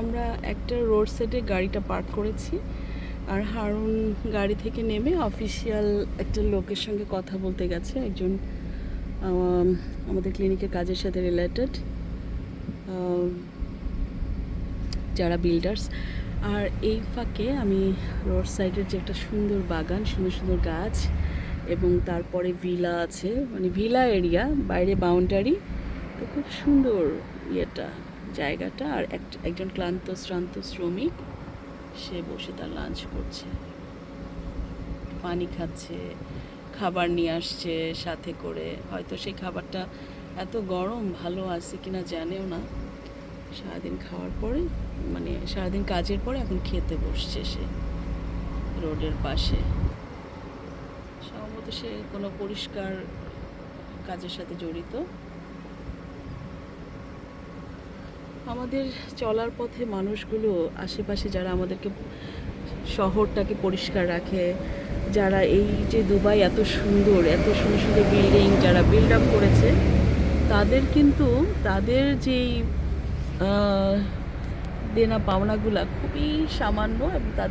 আমরা একটা রোড সাইডে গাড়িটা পার্ক করেছি। আর হারুন গাড়ি থেকে নেমে অফিসিয়াল একটা লোকের সঙ্গে কথা বলতে গেছে। একজন আমাদের ক্লিনিকের কাজের সাথে রিলেটেড যারা বিল্ডার্স আর এই ফাঁকে আমি রোড সাইডের যে একটা সুন্দর বাগান, সুন্দর সুন্দর গাছ এবং তারপরে ভিলা আছে। মানে ভিলা এরিয়া বাইরে বাউন্ডারি তো খুব সুন্দর ইয়েটা। জায়গাটা আর এক- একজন ক্লান্ত, শ্রান্ত শ্রমিক, সে বসে তার লাঞ্চ করছে। পানি খাচ্ছে, খাবার নিয়ে আসছে সাথে করে। হয়তো সেই খাবারটা এত গরম, ভালো আছে কিনা জানেও না। সারাদিন খাওয়ার পরে মানে সারাদিন কাজের পরে এখন খেতে বসছে সে রোডের পাশে। সম্ভবত সে কোনো পরিষ্কার কাজের সাথে জড়িত। আমাদের চলার পথে মানুষগুলো আশেপাশে যারা আমাদেরকে শহরটাকে পরিষ্কার রাখে, যারা এই যে দুবাই এত সুন্দর এত সুন্দর সুন্দর বিল্ডিং যারা বিল্ড আপ করেছে, তাদের কিন্তু, তাদের যেই দেনা পাওনাগুলা খুবই সামান্য এবং তাদের